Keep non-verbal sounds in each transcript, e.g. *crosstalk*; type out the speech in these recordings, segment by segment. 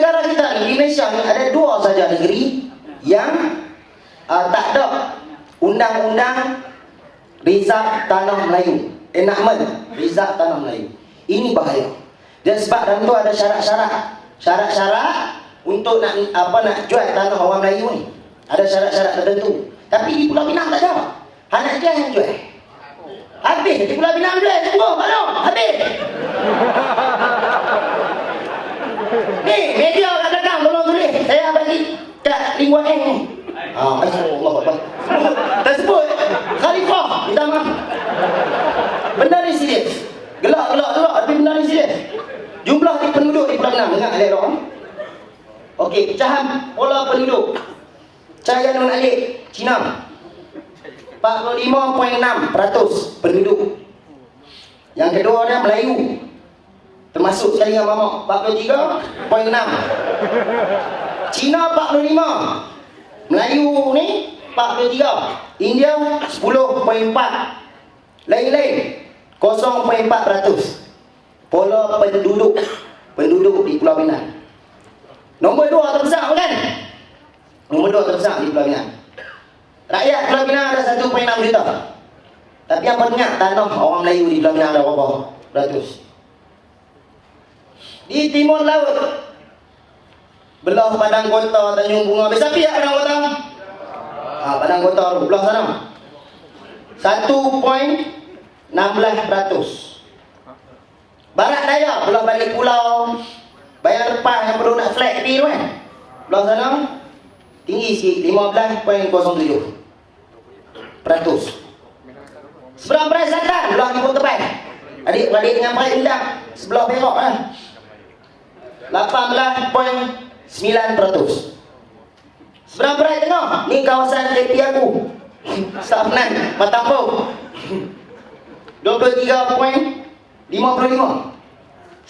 negara kita ni, di Malaysia ni ada dua saja negeri yang uh, tak ada undang-undang rizab tanah Melayu. Enactment rizab tanah Melayu. Ini bahaya. Dan sebab dalam tu ada syarat-syarat. Syarat-syarat untuk nak apa nak jual tanah orang Melayu ni. Ada syarat-syarat tertentu. Tapi di Pulau Pinang tak ada. Anak dia yang jual. Habis di Pulau Pinang jual semua, Long. Habis. *laughs* Ni, media Saya bagi kat Eng ni. Ah, Allah Akbar. Tak sebut. Khalifah. Minta maaf. Benda ni serius. Gelak, gelak, gelak. Tapi benda ni serius. Jumlah di penduduk di Pulau Pinang. Dengar Alek Rok. Okey, pecahan pola penduduk. Cahaya Nun Alik, Cina. 45.6% penduduk. Yang kedua dia Melayu. Termasuk sekali dengan mamak 43.6 Cina 45 Melayu ni 43 India 10.4 Lain-lain 0.4% Pola penduduk Penduduk di Pulau Pinang. Nombor 2 terbesar bukan? Nombor 2 terbesar di Pulau Pinang. Rakyat Pulau Pinang ada 1.6 juta. Tapi apa ingat tanah orang Melayu di Pulau Pinang ada berapa ratus? Di timur laut belah padang kota Tanjung Bunga. Besar pihak padang kota? Ah padang kota tu belah sana. 1.16% barat daya belah balik pulau. Bayar lepas yang perlu nak flat tepi tu kan? Belah sana tinggi sikit 15.07 peratus. Seberang beras selatan belah timur tepat adik-adik dengan baik indah sebelah perak lah 18.9% Seberang berat tengah Ni kawasan KP aku. Staf Nan Matampau 23.55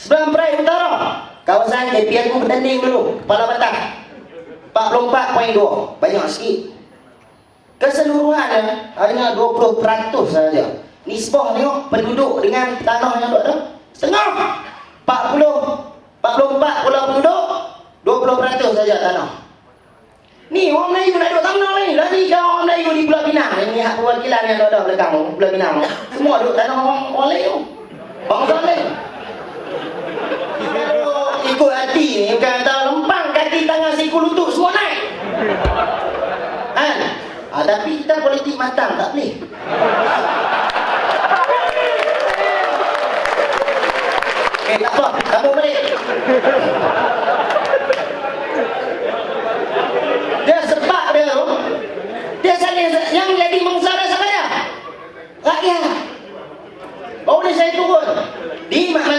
Seberang berat utara. Kawasan KP aku bertanding dulu. Kepala Batak 44.2 Banyak sikit. Keseluruhan hanya 20% saja Nisbah tengok penduduk dengan tanah yang ada Setengah. 40 44 pulau penduduk 20% saja tanah ni orang Melayu nak duduk tanah ni. Lagi kan orang Melayu di Pulau Pinang. Ni hak perwakilan yang ada belakang tu Pulau Pinang. Semua duduk tanah orang orang Melayu. Bangsa lain ikut hati ni. Bukan kata lempang kaki tangan siku lutut semua naik. Kan? Ha, tapi kita politik matang tak boleh Eh, tak apa. Sambung balik. Dia sebab dia tu, dia saling, yang jadi mengsara siapa dia? Rakyat. Baru ni saya turun. Di Mak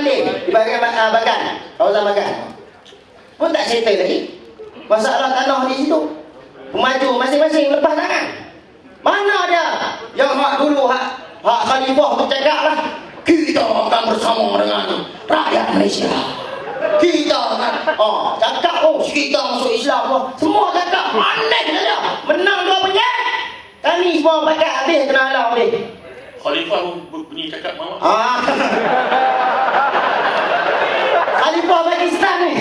Bagian uh, Bagan. Kawasan Bagan. Pun tak settle lagi. Masalah tanah di situ. Pemaju masing-masing lepas tangan. Mana dia? Yang hak dulu, hak, hak khalifah tu cakap lah kita akan bersama dengan rakyat Malaysia. Kita akan oh, cakap oh kita masuk Islam oh. semua cakap aneh saja. Menang dua penyet. Kami semua pakai habis kena halau habis. Khalifah pun bunyi cakap mama. Ah. *laughs* Khalifah Pakistan ni. Baik, mutamirin